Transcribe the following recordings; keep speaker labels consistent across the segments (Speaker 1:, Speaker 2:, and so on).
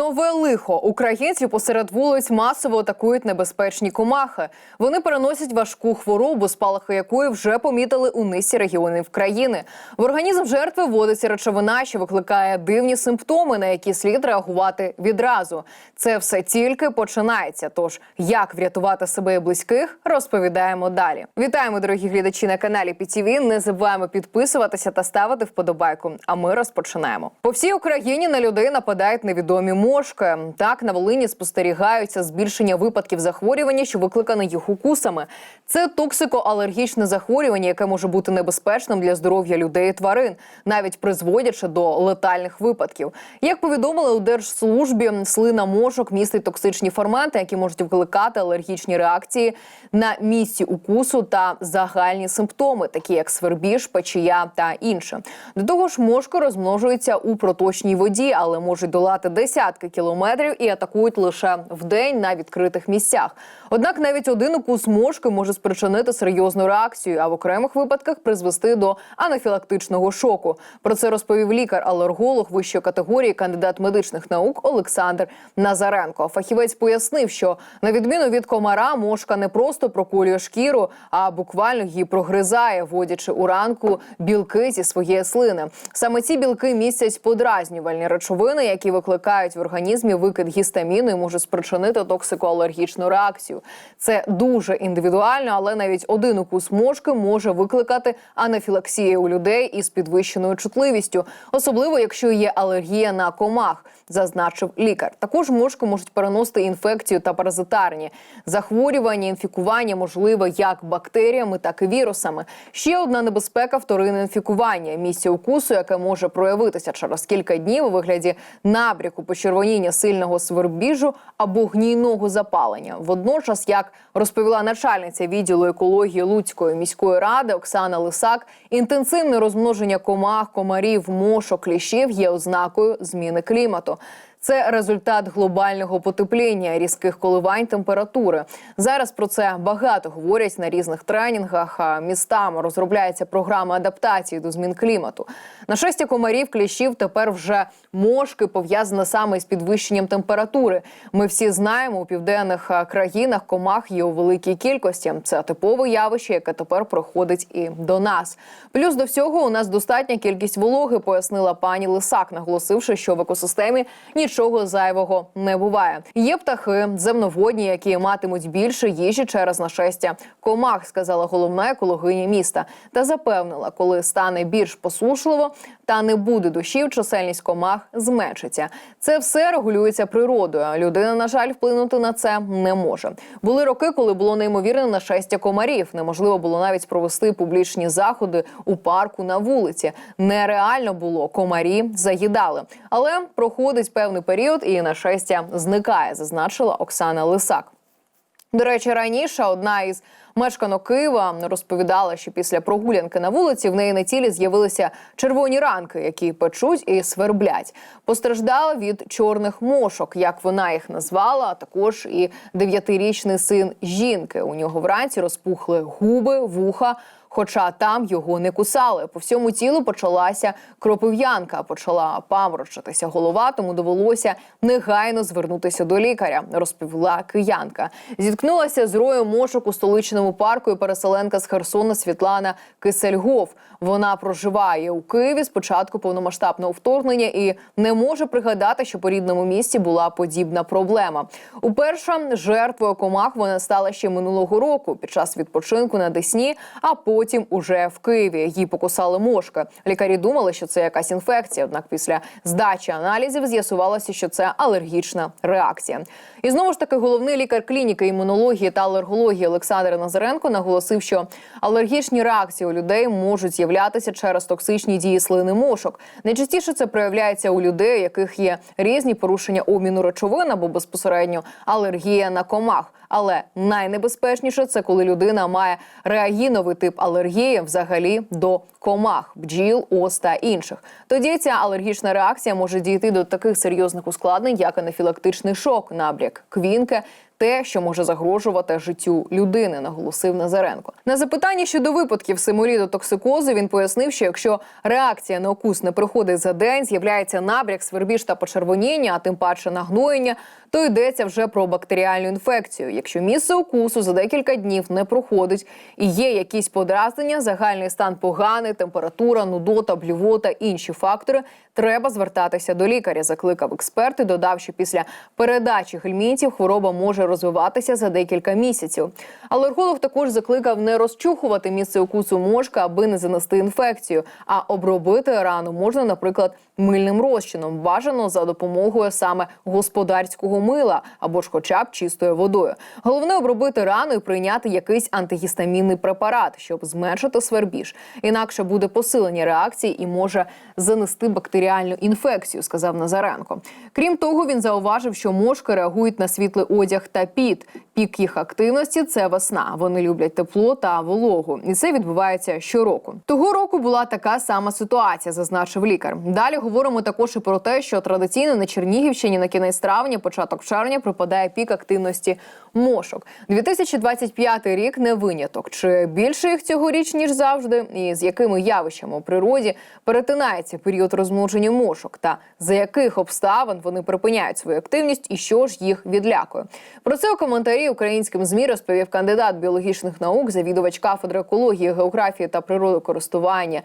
Speaker 1: Нове лихо українців посеред вулиць масово атакують небезпечні комахи. Вони переносять важку хворобу, спалахи якої вже помітили у низці регіонів країни. В організм жертви вводиться речовина, що викликає дивні симптоми, на які слід реагувати відразу. Це все тільки починається. Тож як врятувати себе і близьких, розповідаємо далі. Вітаємо, дорогі глядачі на каналі ПІТІВІ. Не забуваємо підписуватися та ставити вподобайку. А ми розпочинаємо. По всій Україні на людей нападають невідомі мошки. Так на Волині спостерігаються збільшення випадків захворювання, що викликане їх укусами. Це токсикоалергічне захворювання, яке може бути небезпечним для здоров'я людей і тварин, навіть призводячи до летальних випадків. Як повідомили у держслужбі, слина мошок містить токсичні ферменти, які можуть викликати алергічні реакції на місці укусу та загальні симптоми, такі як свербіж, печія та інше. До того ж, мошки розмножуються у проточній воді, але можуть долати десятки кілометрів і атакують лише в день на відкритих місцях. Однак навіть один укус мошки може спричинити серйозну реакцію, а в окремих випадках призвести до анафілактичного шоку. Про це розповів лікар-алерголог вищої категорії, кандидат медичних наук Олександр Назаренко. Фахівець пояснив, що на відміну від комара, мошка не просто проколює шкіру, а буквально її прогризає, вводячи у ранку білки зі своєї слини. Саме ці білки містять подразнювальні речовини, які викликають в організмі викид гістаміну і можуть спричинити токсикоалергічну реакцію. Це дуже індивідуально, але навіть один укус мошки може викликати анафілаксію у людей із підвищеною чутливістю, особливо якщо є алергія на комах, зазначив лікар. Також мошки можуть переносити інфекцію та паразитарні захворювання, інфікування можливе як бактеріями, так і вірусами. Ще одна небезпека вторинне інфікування місця укусу, яке може проявитися через кілька днів у вигляді набряку, почервоніння сильного свербіжу або гнійного запалення. Водночас, як розповіла начальниця відділу екології Луцької міської ради Оксана Лисак, інтенсивне розмноження комах, комарів, мошок, кліщів є ознакою зміни клімату. Це результат глобального потепління, різких коливань температури. Зараз про це багато говорять на різних тренінгах. А Містами розробляється програма адаптації до змін клімату. Нашестя комарів, кліщів тепер вже мошки пов'язане саме з підвищенням температури. Ми всі знаємо, у південних країнах комах є у великій кількості. Це типове явище, яке тепер проходить і до нас. Плюс до всього у нас достатня кількість вологи, пояснила пані Лисак, наголосивши, що в екосистемі нічого зайвого не буває. Є птахи, земноводні, які матимуть більше їжі через нашестя комах, сказала головна екологиня міста, та запевнила, коли стане більш посушливо та не буде дощів, чисельність комах зменшиться. Це все регулюється природою. Людина, на жаль, вплинути на це не може. Були роки, коли було неймовірне нашестя комарів. Неможливо було навіть провести публічні заходи у парку на вулиці. Нереально було комарі заїдали. Але проходить певний період, і нашестя зникає, зазначила Оксана Лисак. До речі, раніше одна із мешканок Києва розповідала, що після прогулянки на вулиці в неї на тілі з'явилися червоні ранки, які печуть і сверблять. Постраждала від чорних мошок, як вона їх назвала. а Також і дев'ятирічний син жінки. У нього вранці розпухли губи, вуха. Хоча там його не кусали. По всьому тілу почалася кропив'янка, почала паморочитися голова, тому довелося негайно звернутися до лікаря, розповіла киянка. Зіткнулася з роєм мошок у столичному парку і переселенка з Херсона Світлана Кисельгов. Вона проживає у Києві з початку повномасштабного вторгнення і не може пригадати, що по рідному місті була подібна проблема. Уперше жертвою комах вона стала ще минулого року під час відпочинку на Десні, а потім уже в Києві. Її покусали мошки. Лікарі думали, що це якась інфекція. Однак після здачі аналізів з'ясувалося, що це алергічна реакція. І знову ж таки, головний лікар клініки імунології та алергології Олександр Назаренко наголосив, що алергічні реакції у людей можуть з'являтися через токсичні дії слини мошок. Найчастіше це проявляється у людей, у яких є різні порушення обміну речовин або безпосередньо алергія на комах. Але найнебезпечніше це коли людина має реагіновий тип алергії взагалі до комах, бджіл, ос та інших. Тоді ця алергічна реакція може дійти до таких серйозних ускладнень, як анафілактичний шок, набряк квінки те, що може загрожувати життю людини, наголосив Назаренко. На запитання щодо випадків симурідотоксикозу він пояснив, що якщо реакція на укус не проходить за день, з'являється набряк, свербіж та почервоніння, а тим паче нагноєння, то йдеться вже про бактеріальну інфекцію. Якщо місце укусу за декілька днів не проходить і є якісь подразнення, загальний стан поганий, температура, нудота, блювота, інші фактори, треба звертатися до лікаря. Закликав експерт і додав, що після передачі гельмінтів хвороба може розвиватися за декілька місяців. Алерголог також закликав не розчухувати місце укусу мошка, аби не занести інфекцію, а обробити рану можна, наприклад, мильним розчином, бажано за допомогою саме господарського мила або ж, хоча б чистою водою. Головне обробити рану і прийняти якийсь антигістамінний препарат, щоб зменшити свербіж. Інакше буде посилення реакції і може занести бактеріальну інфекцію, сказав Назаренко. Крім того, він зауважив, що мошки реагують на світлий одяг та піт. Пік їх активності це весна. Вони люблять тепло та вологу, і це відбувається щороку. Того року була така сама ситуація, зазначив лікар. Далі говоримо також і про те, що традиційно на Чернігівщині на кінець травня, початок червня припадає пік активності мошок. 2025 рік не виняток. Чи більше їх цьогоріч ніж завжди, і з якими явищами у природі перетинається період розмноження мошок, та за яких обставин вони припиняють свою активність, і що ж їх відлякує? Про це у коментарі українським змі розповів кандидат біологічних наук, завідувач кафедри екології, географії та природокористування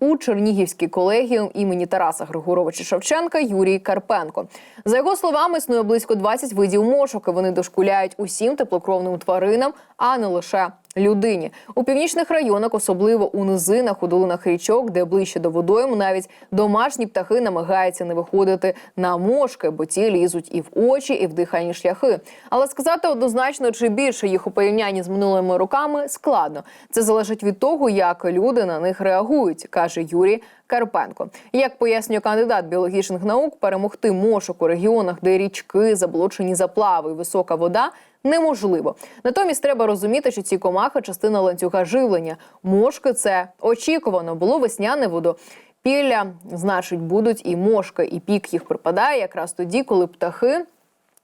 Speaker 1: НУ Чернігівський колегіум імені Тараса Григоровича Шевченка Юрій Карпенко. За його словами, існує близько 20 видів мошок. і Вони дошкуляють усім теплокровним тваринам, а не лише людині. У північних районах, особливо у низинах, у долинах річок, де ближче до водойм, навіть домашні птахи намагаються не виходити на мошки, бо ті лізуть і в очі, і в дихальні шляхи. Але сказати однозначно, чи більше їх у порівнянні з минулими роками складно. Це залежить від того, як люди на них реагують, каже Юрій Карпенко. Як пояснює кандидат біологічних наук, перемогти мошок у регіонах, де річки, заблочені заплави, і висока вода. Неможливо. Натомість треба розуміти, що ці комахи частина ланцюга живлення. Мошки це очікувано. Було весняне водопілля, значить, будуть і мошки, і пік їх припадає якраз тоді, коли птахи.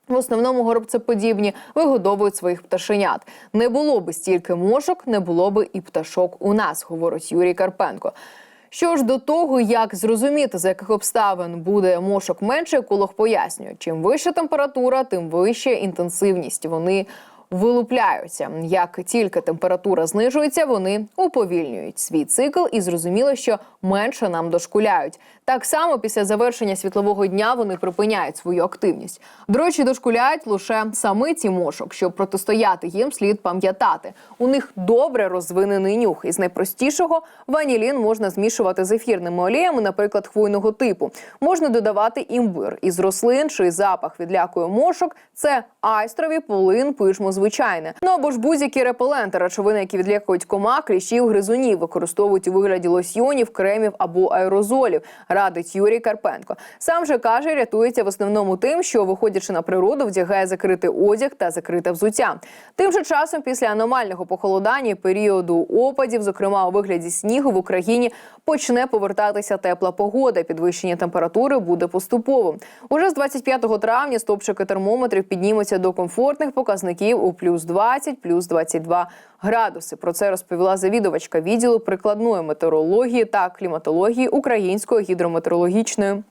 Speaker 1: В основному горобцеподібні вигодовують своїх пташенят. Не було би стільки мошок, не було би і пташок у нас, говорить Юрій Карпенко. Що ж до того, як зрозуміти, за яких обставин буде мошок менше, еколог пояснює, чим вища температура, тим вища інтенсивність. Вони вилупляються. Як тільки температура знижується, вони уповільнюють свій цикл, і зрозуміло, що менше нам дошкуляють. Так само після завершення світлового дня вони припиняють свою активність. До речі, дошкуляють лише самиці мошок. Щоб протистояти їм, слід пам'ятати. У них добре розвинений нюх. Із найпростішого ванілін можна змішувати з ефірними оліями, наприклад, хвойного типу. Можна додавати імбир із рослин, чий запах відлякує мошок. Це айстрові, полин, пишмо звичайне. Ну або ж будь-які репеленти, речовини, які відлякують комах, кліщів, гризунів, використовують у вигляді лосьйонів, кремів або аерозолів. Радить Юрій Карпенко. Сам же каже, рятується в основному тим, що виходячи на природу, вдягає закритий одяг та закрите взуття. Тим же часом, після аномального похолодання і періоду опадів, зокрема у вигляді снігу, в Україні почне повертатися тепла погода. Підвищення температури буде поступовим. Уже з 25 травня стопчики термометрів піднімуться до комфортних показників у плюс 20, плюс 22 градуси. Про це розповіла завідувачка відділу прикладної метеорології та кліматології Української гідрометеорологічної.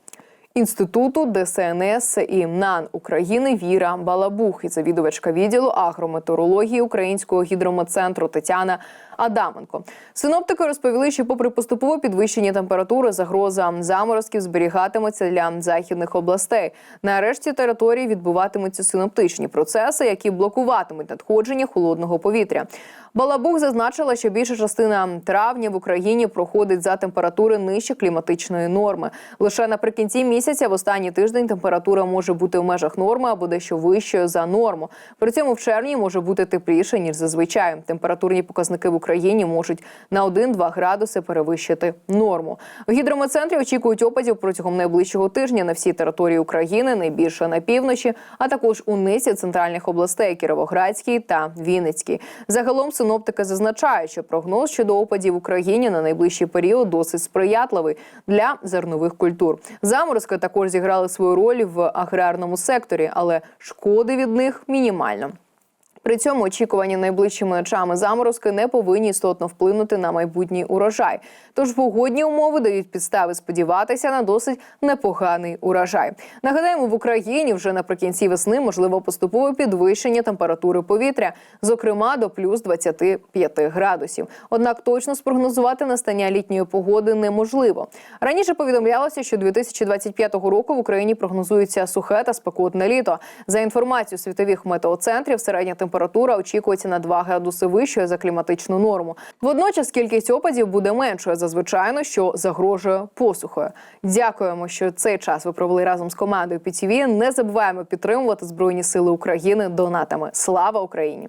Speaker 1: Інституту ДСНС і НАН України Віра Балабух і завідувачка відділу агрометеорології Українського гідрометцентру Тетяна Адаменко. Синоптики розповіли, що, попри поступове підвищення температури, загроза заморозків зберігатиметься для західних областей. На решті території відбуватимуться синоптичні процеси, які блокуватимуть надходження холодного повітря. Балабух зазначила, що більша частина травня в Україні проходить за температури нижче кліматичної норми. Лише наприкінці місяця, в останній тиждень, температура може бути в межах норми або дещо вищою за норму. При цьому в червні може бути тепліше ніж зазвичай. Температурні показники в Україні можуть на 1-2 градуси перевищити норму. В гідрометцентрі очікують опадів протягом найближчого тижня на всій території України, найбільше на півночі, а також у низі центральних областей Кіровоградській та Вінницькій. Загалом синоптики зазначають, що прогноз щодо опадів в Україні на найближчий період досить сприятливий для зернових культур. Заморозки також зіграли свою роль в аграрному секторі, але шкоди від них мінімально. При цьому очікувані найближчими ночами заморозки не повинні істотно вплинути на майбутній урожай. Тож погодні умови дають підстави сподіватися на досить непоганий урожай. Нагадаємо, в Україні вже наприкінці весни можливо поступове підвищення температури повітря, зокрема до плюс 25 градусів. Однак точно спрогнозувати настання літньої погоди неможливо. Раніше повідомлялося, що 2025 року в Україні прогнозується сухе та спекотне літо. За інформацією світових метеоцентрів, середня температура очікується на 2 градуси вищою за кліматичну норму. Водночас кількість опадів буде меншою за звичайно, що загрожує посухою. Дякуємо, що цей час ви провели разом з командою ПІТІВІ. Не забуваємо підтримувати Збройні Сили України донатами. Слава Україні!